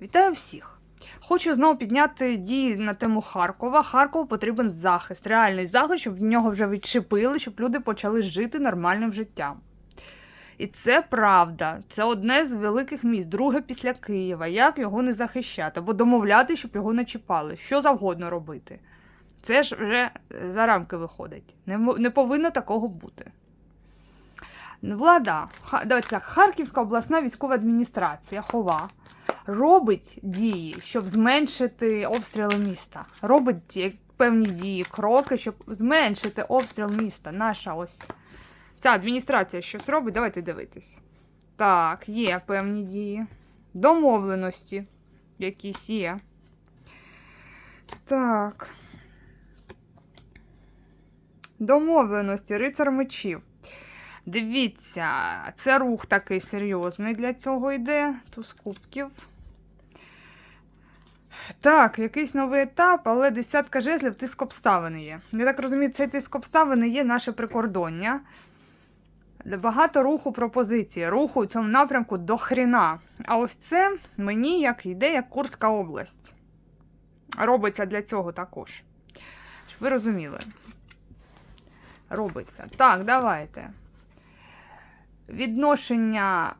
Вітаю всіх! Хочу знову підняти дії на тему Харкова. Харкову потрібен захист, реальний захист, щоб в нього вже відчепили, щоб люди почали жити нормальним життям. І це правда. Це одне з великих міст, друге після Києва. Як його не захищати? Або домовляти, щоб його не чіпали. Що завгодно робити. Це ж вже за рамки виходить. Не, не повинно такого бути. Влада, давайте так, Харківська обласна військова адміністрація Хова робить дії, щоб зменшити обстріли міста. Робить певні дії, кроки, щоб зменшити обстріл міста. Наша ось ця адміністрація щось робить. Давайте дивитись. Так, є певні дії. Домовленості якісь є. Так. Домовленості, рицар мечів. Дивіться, це рух такий серйозний для цього йде. Туз кубків. Так, якийсь новий етап, але десятка жезлів тиск обставини є. Я так розумію, цей тиск обставини є наше прикордоння. Багато руху пропозиції, руху у цьому напрямку до хріна. А ось це мені як йде, як Курська область. Робиться для цього також. Щоб ви розуміли. Робиться. Так, давайте відношення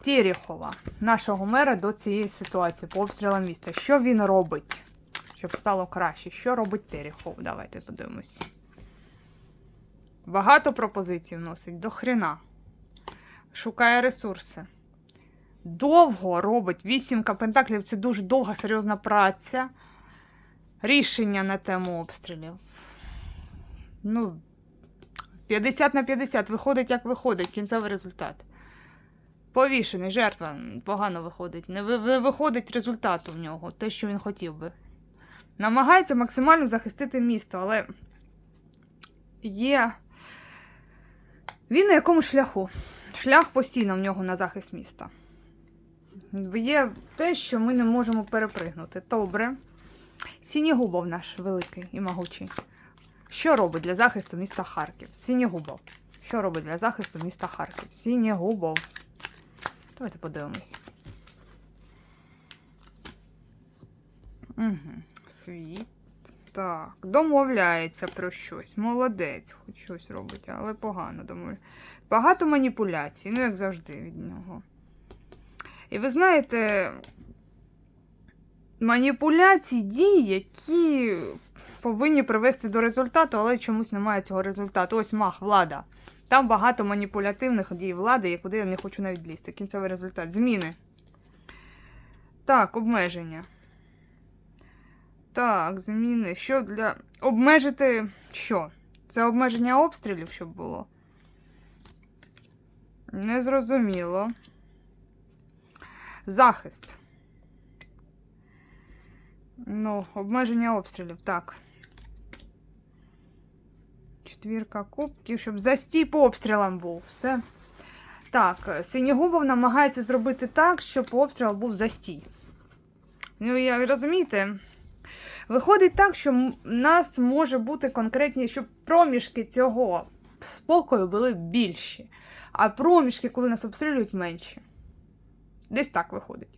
Терехова, нашого мера, до цієї ситуації по обстрілам міста. Що він робить, щоб стало краще? Що робить Терехов? Давайте подивимось. Багато пропозицій вносить до хрена. Шукає ресурси. Довго робить. Вісімка пентаклів це дуже довга, серйозна праця. Рішення на тему обстрілів. Ну, 50 на 50 виходить, як виходить, кінцевий результат. Повішений, жертва погано виходить. Не ви- ви- виходить результату в нього, те, що він хотів би. Намагається максимально захистити місто, але є. Він на якому шляху? Шлях постійно в нього на захист міста. Є те, що ми не можемо перепригнути. Добре. Сінігубов наш великий і могучий. Що робить для захисту міста Харків? Сінігубов. Що робить для захисту міста Харків? Сінігубов. Давайте подивимось. Угу. Світ. Так, домовляється про щось. Молодець, хоч щось робить, але погано домовляється. Багато маніпуляцій, ну як завжди від нього. І ви знаєте, маніпуляції, дії, які повинні привести до результату, але чомусь немає цього результату. Ось мах, влада. Там багато маніпулятивних дій влади, і куди я не хочу навіть лізти. Кінцевий результат. Зміни. Так, обмеження. Так, зміни. Що для. Обмежити що? Це обмеження обстрілів, щоб було? Незрозуміло. Захист. Ну, обмеження обстрілів, так. Четвірка кубків, щоб застій по обстрілам був. Все. Так, Синігубов намагається зробити так, щоб по обстрілам був застій. Ну, я розумієте? Виходить так, що в нас може бути конкретні, щоб проміжки цього спокою були більші, а проміжки, коли нас обстрілюють, менші. Десь так виходить.